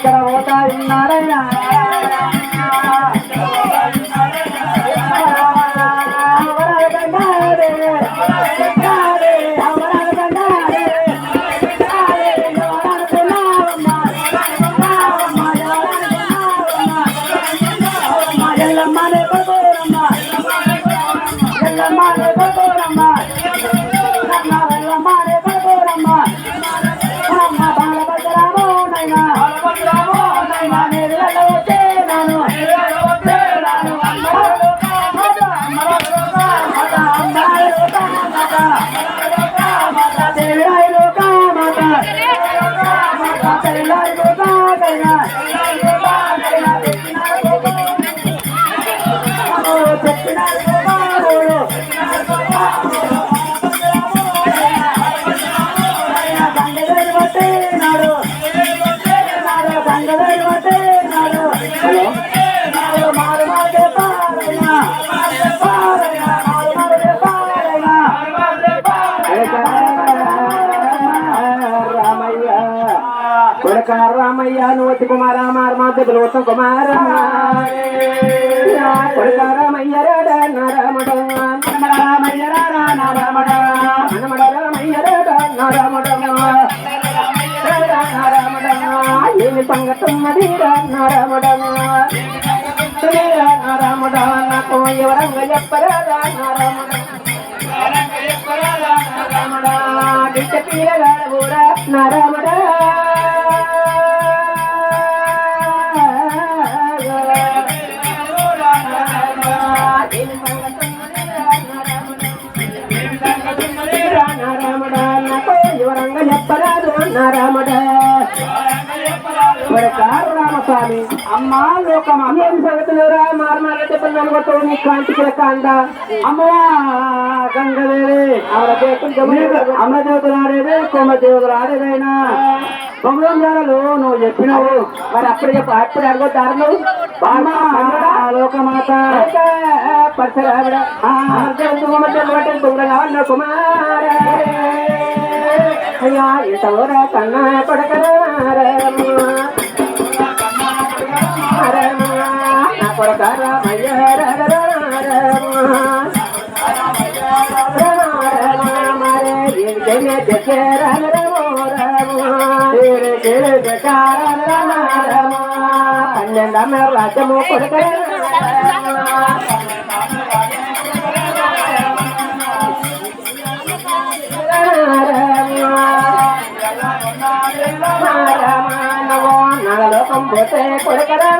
ఎక్కడ పోతా ఉన్నారయ్యా రామయ్య కొడక రామయ్య నువ్వు కుమార మార్మాత ఉత్తమ కుమార. కొడక రామయ్య రాడా నారామడ. రామయ్య రాడా నారామడ. హనుమడ రామయ్య రాడా నారామడ. నారామడ. ఏమి సంగతున్నది రా నారామడ. నారామడ. నాకు ఎవరంగా చెప్పరాదా నారామడ. నారామడా. బిడ్డ పీరగాడవురా నారామడా నారామడా. చెప్పరాదు రామస్వామి అమ్మా లోకం ఏం సంగతులురా మార్మాల చెప్పిన నీ కాంతి కాండ అమ్మా గంగదేవి. ఆవిడ దేశం అమ్మదేవతలు ఆడేది కొమ్మదేవతలు ఆడేదైనా. బొమ్మలు నువ్వు చెప్పినావు. మరి అప్పుడు చెప్పు అప్పుడు అడగొద్దారు లోకమాత. పరిసరావిడ. కుమార. అయ్యా ఇంతవరా కన్నా కొడకరా నా కొడక రామయ్య పన్నెండమ పోతే కొడుకరా